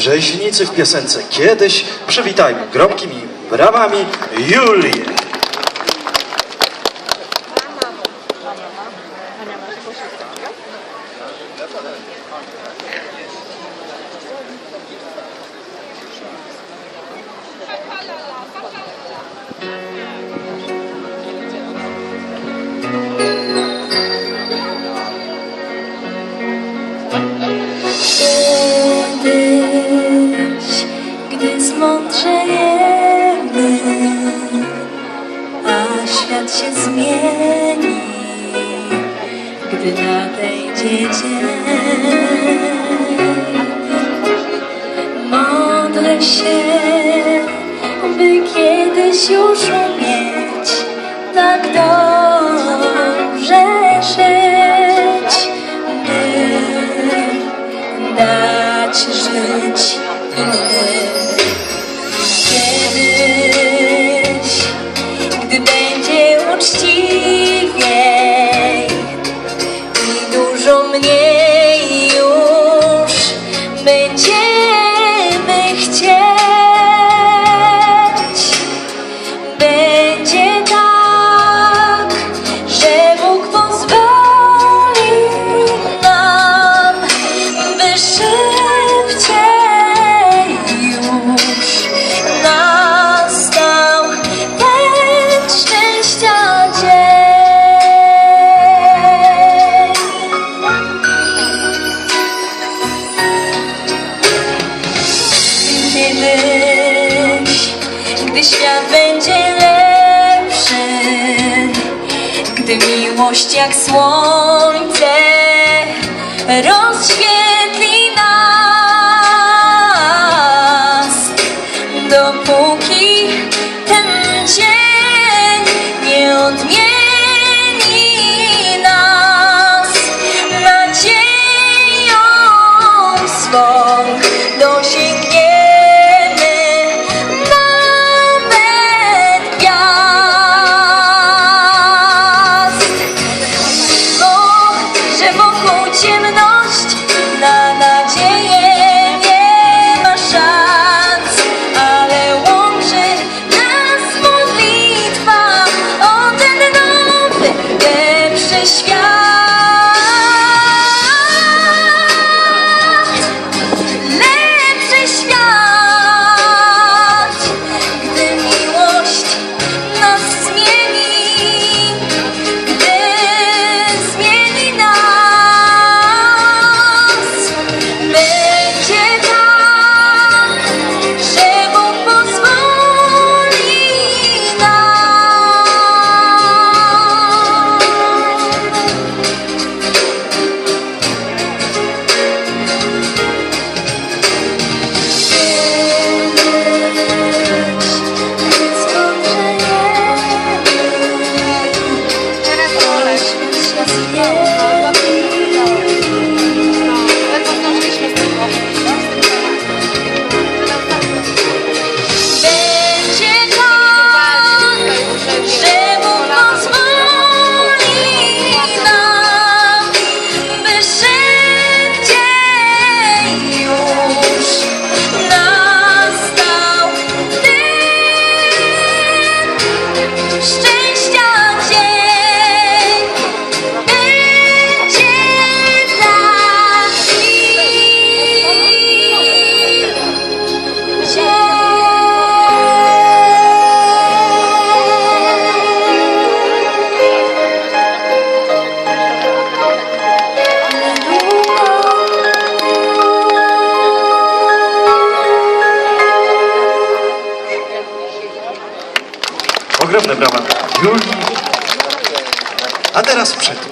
Rzeźnicy w piosence kiedyś. Przywitajmy gromkimi brawami Julię. Świat się zmieni, gdy nadejdzie dzień. Modlę się, by kiedyś już umieć tak dobrze żyć, by dać żyć innym. change. Świat będzie lepszy, gdy miłość jak słońce rozświetli nas, dopóki ten dzień Ogromne brawa Julii. A teraz przed